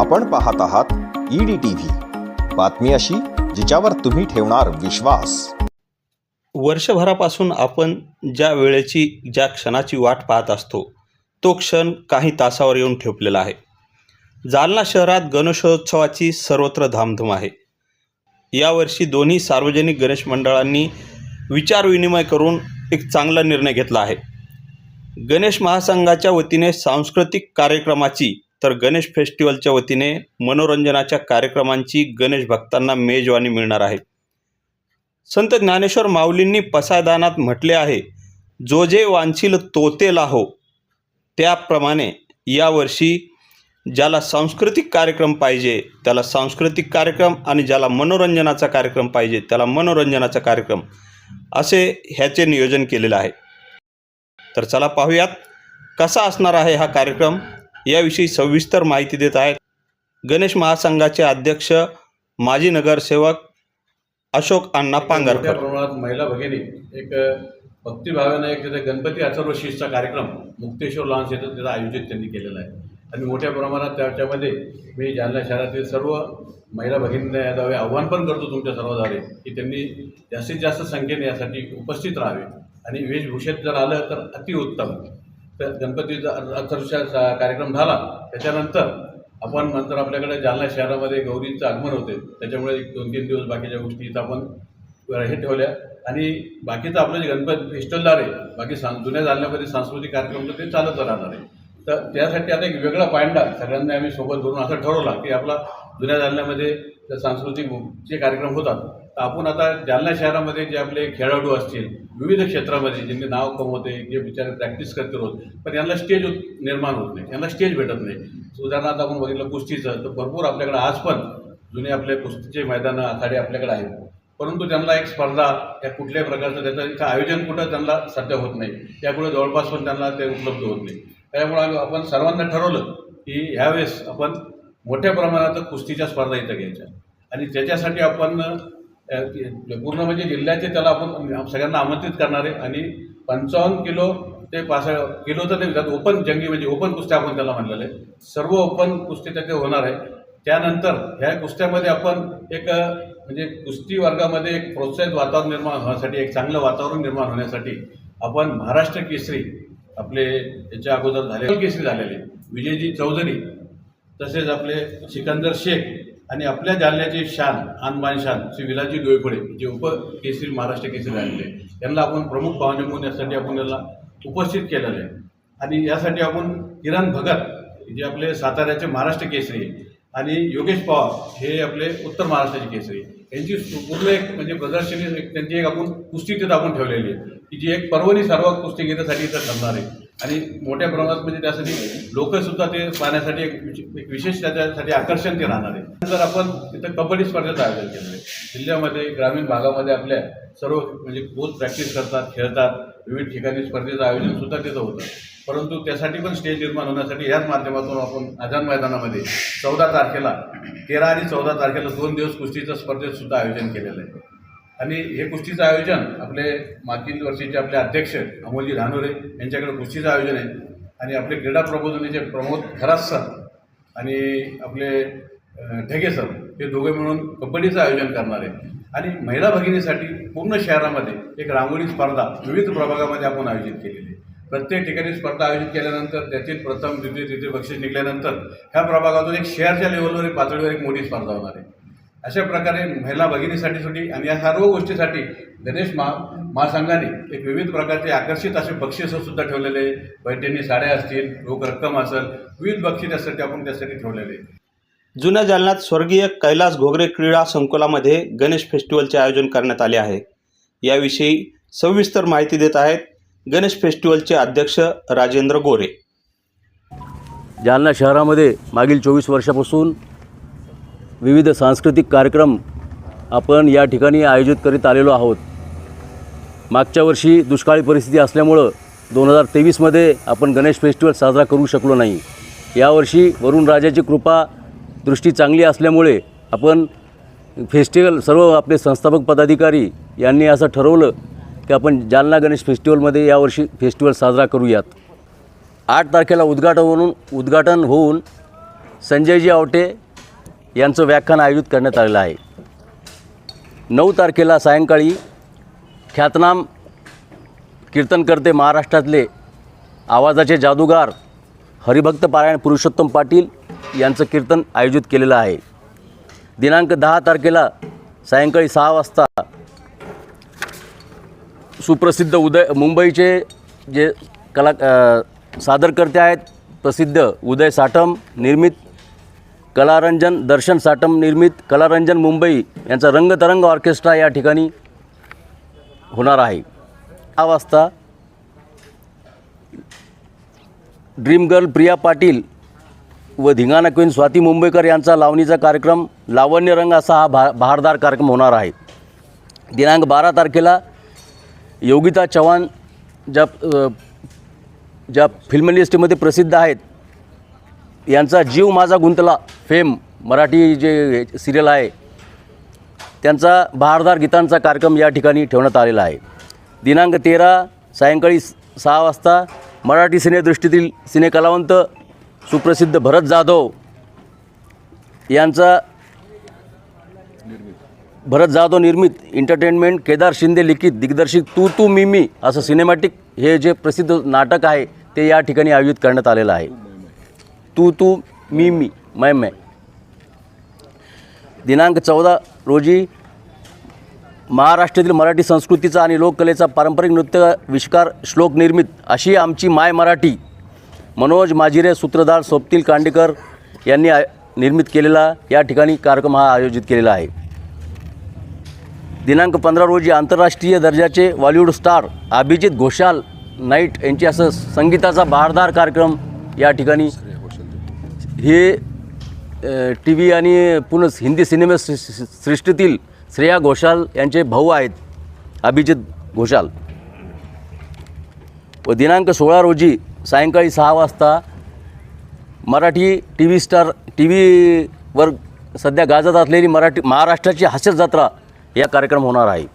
आपण पाहत आहात ईडी टीव्ही बातमी अशी जिच्यावर तुम्ही ठेवणार विश्वास. वर्षभरापासून आपण ज्या वेळेची ज्या क्षणाची वाट पाहत असतो तो क्षण काही तासावर येऊन ठेपलेला आहे. जालना शहरात गणेशोत्सवाची सर्वत्र धामधूम आहे. यावर्षी दोन्ही सार्वजनिक गणेश मंडळांनी विचारविनिमय करून एक चांगला निर्णय घेतला आहे. गणेश महासंघाच्या वतीने सांस्कृतिक कार्यक्रमाची तर गणेश फेस्टिवलच्या वतीने मनोरंजनाच्या कार्यक्रमांची गणेश भक्तांना मेजवानी मिळणार आहे. संत ज्ञानेश्वर माऊलींनी पसायदानात म्हटले आहे जो जे वांछील तोते लाहो. त्याप्रमाणे यावर्षी ज्याला सांस्कृतिक कार्यक्रम पाहिजे त्याला सांस्कृतिक कार्यक्रम आणि ज्याला मनोरंजनाचा कार्यक्रम पाहिजे त्याला मनोरंजनाचा कार्यक्रम असे ह्याचे नियोजन केलेलं आहे. तर चला पाहूयात कसा असणार आहे हा कार्यक्रम. याविषयी सविस्तर माहिती देत आहेत गणेश महासंघाचे अध्यक्ष माजी नगरसेवक अशोक अण्णा पांगरकर प्रमाणात महिला भगिनी एक भक्तिभावाने एक तिथे गणपती अथर्वशीषचा कार्यक्रम मुक्तेश्वर लॉन्स येथे तिथं आयोजित त्यांनी केलेला आहे. आणि मोठ्या प्रमाणात त्याच्यामध्ये मी जालना शहरातील सर्व महिला भगिनींना याद्वारे आव्हान पण करतो तुमच्या सर्वद्वारे की त्यांनी जास्तीत जास्त संख्येने यासाठी उपस्थित राहावे. आणि वेशभूषेत जर आलं तर अतिउत्तम. तर गणपतीचा अथर्वशीचा कार्यक्रम झाला. त्याच्यानंतर आपण नंतर आपल्याकडे जालना शहरामध्ये गौरींचं आगमन होते. त्याच्यामुळे एक दोन तीन दिवस बाकीच्या गोष्टी आपण हे ठेवल्या. आणि बाकीचं आपलं जे गणपती फेस्टिवलदार आहे बाकी सांग जुन्या जालन्यामध्ये सांस्कृतिक कार्यक्रम तर ते चालत राहणार आहे. तर त्यासाठी आता एक वेगळा पायंडा सगळ्यांना आम्ही सोबत धरून असं ठरवला की आपला जुन्या जालन्यामध्ये जे सांस्कृतिक जे कार्यक्रम होतात तर आपण आता जालना शहरामध्ये जे आपले खेळाडू असतील विविध क्षेत्रामध्ये ज्यांनी नाव कमवते जे बिचारे प्रॅक्टिस करते रोज पण यांना स्टेज निर्माण होत नाही यांना स्टेज भेटत नाही. उदाहरणार्थ आपण बघितलं कुस्तीचं तर भरपूर आपल्याकडे आज पण जुने आपले कुस्तीचे मैदानं आखाडे आपल्याकडे आहेत. परंतु त्यांना एक स्पर्धा या कुठल्याही प्रकारचं त्याचं इथं आयोजन कुठं त्यांना सध्या होत नाही. त्यामुळे जवळपास पण त्यांना ते उपलब्ध होत नाही. त्यामुळे आम्ही आपण सर्वांना ठरवलं की ह्यावेळेस आपण मोठ्या प्रमाणात कुस्तीच्या स्पर्धा इथं घ्यायच्या. आणि त्याच्यासाठी आपण पूर्ण म्हणजे जिल्ह्याचे त्याला आपण सगळ्यांना आमंत्रित करणार आहे. आणि पंचावन्न किलो ते पाच किलो तर नाही ओपन जंगी म्हणजे ओपन कुस्त्या आपण त्याला म्हणलेलं आहे. सर्व ओपन कुस्ती त्याचे होणार आहे. त्यानंतर ह्या कुस्त्यामध्ये आपण एक म्हणजे कुस्ती वर्गामध्ये एक प्रोत्साहित वातावरण निर्माण होण्यासाठी एक चांगलं वातावरण निर्माण होण्यासाठी आपण महाराष्ट्र केसरी आपले याच्या अगोदर झाले केसरी झालेले विजयजी चौधरी तसेच आपले सिकंदर शेख आणि आपल्या जालन्याचे शान आणबान शान श्री विलाजी डोईफळे जे उप केसरी महाराष्ट्र केसरी झालेले त्यांना यांना आपण प्रमुख पाहुणे म्हणून यासाठी आपण याला उपस्थित केलेलं आहे. आणि यासाठी आपण किरण भगत जे आपले साताऱ्याचे महाराष्ट्र केसरी आणि योगेश पवार हे आपले उत्तर महाराष्ट्राचे केसरी. यांची पूर्ण एक म्हणजे प्रदर्शनी एक त्यांची एक आपण कुस्ती तिथं आपण ठेवलेली आहे. की जी एक पर्वणी सर्व कुस्तीगीरासाठी इथं ठरणार आहे. आणि मोठ्या प्रमाणात म्हणजे त्यासाठी लोकसुद्धा ते पाहण्यासाठी एक एक विशेष त्याच्यासाठी आकर्षण ते राहणार आहे. नंतर आपण तिथं कबड्डी स्पर्धेचं आयोजन केलं आहे. जिल्ह्यामध्ये ग्रामीण भागामध्ये आपल्या सर्व म्हणजे कोच प्रॅक्टिस करतात खेळतात विविध ठिकाणी स्पर्धेचं आयोजन सुद्धा तिथं होतं. परंतु त्यासाठी पण स्टेज निर्माण होण्यासाठी याच माध्यमातून आपण आझाद मैदानामध्ये चौदा तारखेला तेरा आणि चौदा तारखेला दोन दिवस कुस्तीचं स्पर्धेत सुद्धा आयोजन केलेलं आहे. आणि हे कुस्तीचं आयोजन आपले मागील वर्षीचे आपले अध्यक्ष अमोलजी धानोरे यांच्याकडे कुस्तीचं आयोजन आहे. आणि आपले क्रीडा प्रबोधनीचे प्रमोद खरास सर आणि आपले अ, ढगे सर हे दोघे मिळून कबड्डीचं आयोजन करणार आहे. आणि महिला भगिनीसाठी पूर्ण शहरामध्ये एक रांगोळी स्पर्धा विविध प्रभागामध्ये आपण आयोजित केलेली आहे. प्रत्येक ठिकाणी स्पर्धा आयोजित केल्यानंतर त्यातील प्रथम द्वितीय तृतीय बक्षीस निघाल्यानंतर ह्या प्रभागातून एक शहरच्या लेवलवर एक पातळीवर एक मोठी स्पर्धा होणार आहे. अशा प्रकारे महिला भगिनीसाठी सुद्धा आणि या सर्व गोष्टीसाठी गणेश महा महासंघाने एक विविध प्रकारचे आकर्षित असे बक्षिसं सुद्धा ठेवलेले पैठणी साड्या असतील रोख रक्कम असेल विविध बक्षीस त्यासाठी आपण त्यासाठी ठेवलेले जुन्या जालन्यात स्वर्गीय कैलास घोगरे क्रीडा संकुलामध्ये गणेश फेस्टिवलचे आयोजन करण्यात आले आहे. याविषयी सविस्तर माहिती देत आहेत गणेश फेस्टिवलचे अध्यक्ष राजेंद्र गोरे. जालना शहरामध्ये मागील चोवीस वर्षापासून विविध सांस्कृतिक कार्यक्रम आपण या ठिकाणी आयोजित करीत आलेलो आहोत. मागच्या वर्षी दुष्काळी परिस्थिती असल्यामुळं दोन हजार तेवीसमध्ये आपण गणेश फेस्टिवल साजरा करू शकलो नाही. यावर्षी वरुण राजाची कृपा दृष्टी चांगली असल्यामुळे आपण फेस्टिवल सर्व आपले संस्थापक पदाधिकारी यांनी असं ठरवलं की आपण जालना गणेश फेस्टिवलमध्ये यावर्षी फेस्टिवल साजरा करूयात. आठ तारखेला उद्घाटन होऊन उद्घाटन होऊन संजयजी आवटे यांचं व्याख्यान आयोजित करण्यात आलेलं आहे. नऊ तारखेला सायंकाळी ख्यातनाम कीर्तनकर्ते महाराष्ट्रातले आवाजाचे जादूगार हरिभक्त पारायण पुरुषोत्तम पाटील यांचं कीर्तन आयोजित केलेलं आहे. दिनांक दहा तारखेला सायंकाळी सहा वाजता सुप्रसिद्ध उदय मुंबईचे जे कला सादरकर्ते आहेत प्रसिद्ध उदय साठम निर्मित कलारंजन दर्शन साटम निर्मित कलारंजन मुंबई यांचा रंगतरंग ऑर्केस्ट्रा या ठिकाणी होणार आहे. दहा वाजता ड्रीम गर्ल प्रिया पाटील व धिंगाणा क्वीन स्वाती मुंबईकर यांचा लावणीचा कार्यक्रम लावण्य रंग असा हा भा बहारदार कार्यक्रम होणार आहे. दिनांक बारा तारखेला योगिता चव्हाण ज्या ज्या फिल्म इंडस्ट्रीमध्ये प्रसिद्ध आहेत यांचा जीव माझा गुंतला. फेम मराठी जे सिरियल आहे त्यांचा बहारदार गीतांचा कार्यक्रम या ठिकाणी ठेवण्यात आलेला आहे. दिनांक तेरा सायंकाळी सहा वाजता मराठी सिनेदृष्टीतील सिनेकलावंत सुप्रसिद्ध भरत जाधव यांचा भरत जाधव निर्मित एंटरटेनमेंट केदार शिंदे लिखित दिग्दर्शित तू तू मी मी असं सिनेमॅटिक हे जे प्रसिद्ध नाटक आहे ते या ठिकाणी आयोजित करण्यात आलेलं आहे. तू तू मी मी मै मै. दिनांक चौदा रोजी महाराष्ट्रातील मराठी संस्कृतीचा आणि लोककलेचा पारंपरिक नृत्य विष्कार श्लोक निर्मित अशी आमची माय मराठी मनोज माजिरे सूत्रधार सोपतील कांडेकर यांनी निर्मित केलेला या ठिकाणी कार्यक्रम हा आयोजित केलेला आहे. दिनांक पंधरा रोजी आंतरराष्ट्रीय दर्जाचे Bollywood star Abhijit Ghoshal night यांची असं संगीताचा बहारदार कार्यक्रम या ठिकाणी हे टी व्ही आणि पुन्हा हिंदी सिनेमा सृष्टीतील श्रेया घोषाल यांचे भाऊ आहेत अभिजित घोषाल. व दिनांक सोळा रोजी सायंकाळी सहा वाजता Marathi T V star T व्हीवर सध्या गाजत असलेली मराठी महाराष्ट्राची हास्य जत्रा या कार्यक्रम होणार आहे.